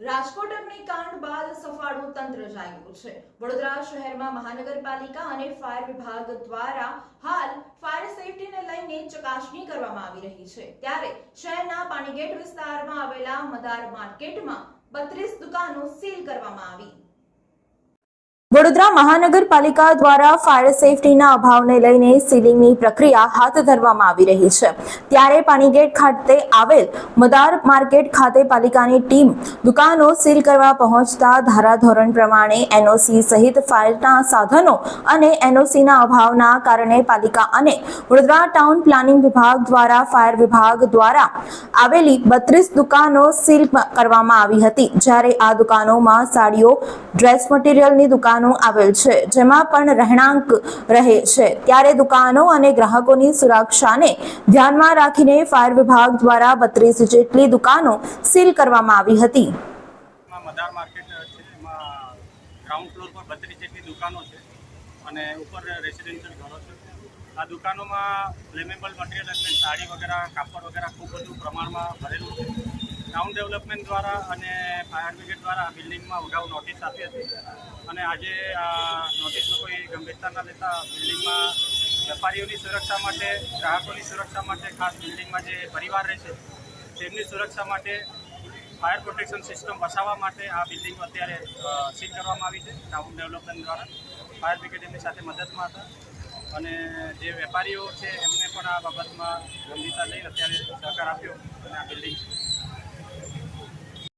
રાજકોટ અગ્નિકાંડ બાદ સફાળું તંત્ર જાગ્યું છે. વડોદરા શહેરમાં મહાનગરપાલિકા અને ફાયર વિભાગ દ્વારા હાલ ફાયર સેફટીને લઈને ચકાસણી કરવામાં આવી રહી છે. ત્યારે શહેરના પાણીગેટ વિસ્તારમાં આવેલા મદાર માર્કેટમાં બત્રીસ દુકાનો સીલ કરવામાં આવી. વડોદરા મહાનગરપાલિકા દ્વારા ફાયર સેફટીના અભાવને લઈને સીલિંગની પ્રક્રિયા હાથ ધરવામાં આવી રહી છે. ત્યારે પાણીગેટ ખાતે આવેલ મદાર માર્કેટ ખાતે પાલિકાની ટીમ દુકાનો સીલ કરવા પહોંચતા ધારાધોરણ પ્રમાણે એનઓસી સહિત ફાયરના સાધનો અને એનઓસીના અભાવના કારણે પાલિકા અને વડોદરા ટાઉન પ્લાનિંગ વિભાગ દ્વારા ફાયર વિભાગ દ્વારા આવેલી બત્રીસ દુકાનો સીલ કરવામાં આવી હતી. જ્યારે આ દુકાનોમાં સાડીઓ, ડ્રેસ મટીરિયલની દુકાનો આવેલ છે, જેમાં પણ રહેણાંક રહે છે. ત્યારે દુકાનો અને ગ્રાહકોની સુરક્ષાને ધ્યાનમાં રાખીને ફાયર વિભાગ દ્વારા બત્રીસ જેટલી દુકાનો સીલ કરવામાં આવી હતી. દુકાનો અને ઉપર રેસિડેન્શિયલ ઘરો છે. આ દુકાનોમાં ફ્લેમેબલ મટીરિયલ એટલે સાડી વગેરે, કાપડ વગેરે ખૂબ બધું પ્રમાણમાં ભરેલું છે. ટાઉન ડેવલપમેન્ટ દ્વારા અને ફાયર બ્રિગેડ દ્વારા આ બિલ્ડિંગમાં અગાઉ નોટિસ આપી હતી. અને આજે આ નોટિસનો કોઈ ગંભીરતા ન લેતા બિલ્ડિંગમાં વેપારીઓની સુરક્ષા માટે, ગ્રાહકોની સુરક્ષા માટે ખાસ બિલ્ડિંગમાં જે પરિવાર રહે છે, તેમની સુરક્ષા માટે ફાયર પ્રોટેક્શન સિસ્ટમ વસાવવા માટે આ બિલ્ડિંગ અત્યારે સીલ કરવામાં આવી છે ટાઉન ડેવલપમેન્ટ દ્વારા. ફાયર બ્રિગેડ એમની સાથે મદદમાં હતા. અને જે વેપારીઓ છે, એમને પણ આ બાબતમાં ગંભીરતા લઈ અત્યારે સહકાર આપ્યો અને આ બિલ્ડિંગ